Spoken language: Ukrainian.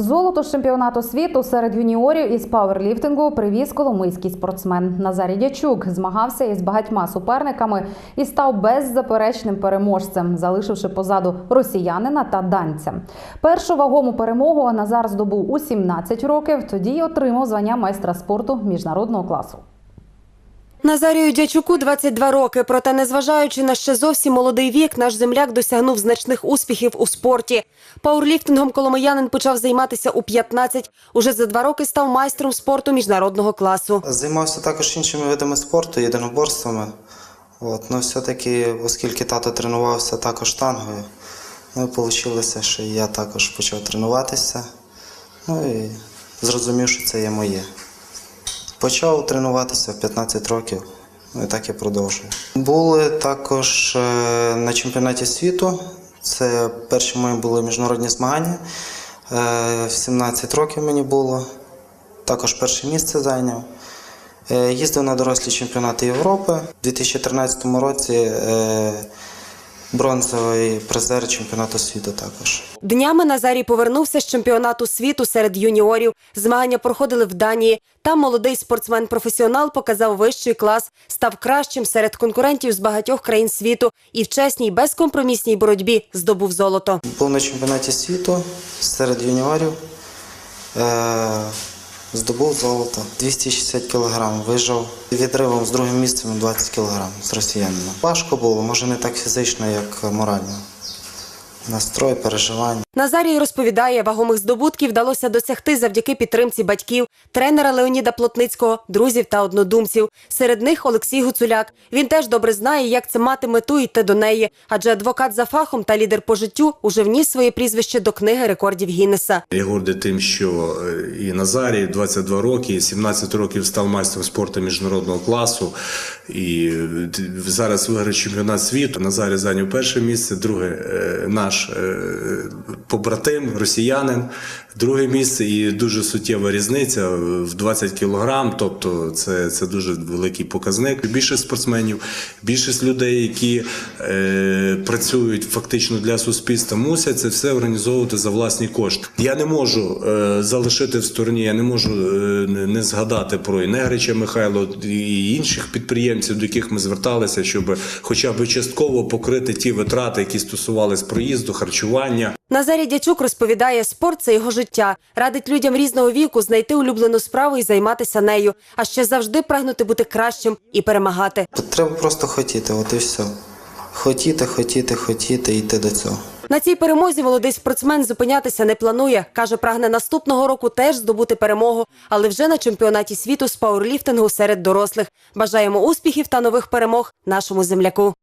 Золото з чемпіонату світу серед юніорів із пауерліфтингу привіз коломийський спортсмен Назарій Дячук. Змагався із багатьма суперниками і став беззаперечним переможцем, залишивши позаду росіянина та данця. Першу вагому перемогу Назар здобув у 17 років. Тоді й отримав звання майстра спорту міжнародного класу. Назарію Дячуку 22 роки. Проте, незважаючи на ще зовсім молодий вік, наш земляк досягнув значних успіхів у спорті. Пауерліфтингом коломиянин почав займатися у 15. Уже за два роки став майстром спорту міжнародного класу. Займався також іншими видами спорту, єдиноборствами. От, ну, все-таки, оскільки тато тренувався також штангою, ну, вийшло, що я також почав тренуватися. Ну і зрозумів, що це є моє. Почав тренуватися в 15 років, ну і так я продовжую. Були також е, на чемпіонаті світу. Це перші мої були міжнародні змагання. Е, В 17 років мені було. Також перше місце зайняв. Е, Їздив на дорослі чемпіонати Європи. У 2013 році бронзовий призер чемпіонату світу також. Днями Назарій повернувся з чемпіонату світу серед юніорів. Змагання проходили в Данії. Там молодий спортсмен-професіонал показав вищий клас, став кращим серед конкурентів з багатьох країн світу і в чесній безкомпромісній боротьбі здобув золото. Був на чемпіонаті світу серед юніорів. Е, здобув золото. 260 кг вижив відривом з другим місцем 20 кг з росіянами. Важко було, може не так фізично, як морально. Настрой, переживання. Назарій розповідає, вагомих здобутків вдалося досягти завдяки підтримці батьків, тренера Леоніда Плотницького, друзів та однодумців. Серед них Олексій Гуцуляк. Він теж добре знає, як це мати мету йти до неї, адже адвокат за фахом та лідер по життю уже вніс своє прізвище до книги рекордів Гіннеса. Я гордий тим, що е, і Назарій 22 роки, і 17 років став майстром спорту міжнародного класу. І е, зараз виграє чемпіонат світу. Назарій зайняв перше місце, друге е, наш побратим, росіянин, друге місце і дуже суттєва різниця в 20 кілограм. Тобто це, це дуже великий показник. Більше спортсменів, більшість людей, які е, працюють фактично для суспільства, мусять це все організовувати за власні кошти. Я не можу е, залишити в стороні, я не можу е, не згадати про і Негрича Михайло і інших підприємців, до яких ми зверталися, щоб хоча б частково покрити ті витрати, які стосувались проїзду, харчування. Назарій Дячук розповідає, спорт це його життя. Радить людям різного віку знайти улюблену справу і займатися нею, а ще завжди прагнути бути кращим і перемагати. Треба просто хотіти, от і все. Хотіти, хотіти, хотіти йти до цього. На цій перемозі молодий спортсмен зупинятися не планує. Каже, прагне наступного року теж здобути перемогу, але вже на чемпіонаті світу з пауерліфтингу серед дорослих. Бажаємо успіхів та нових перемог нашому земляку.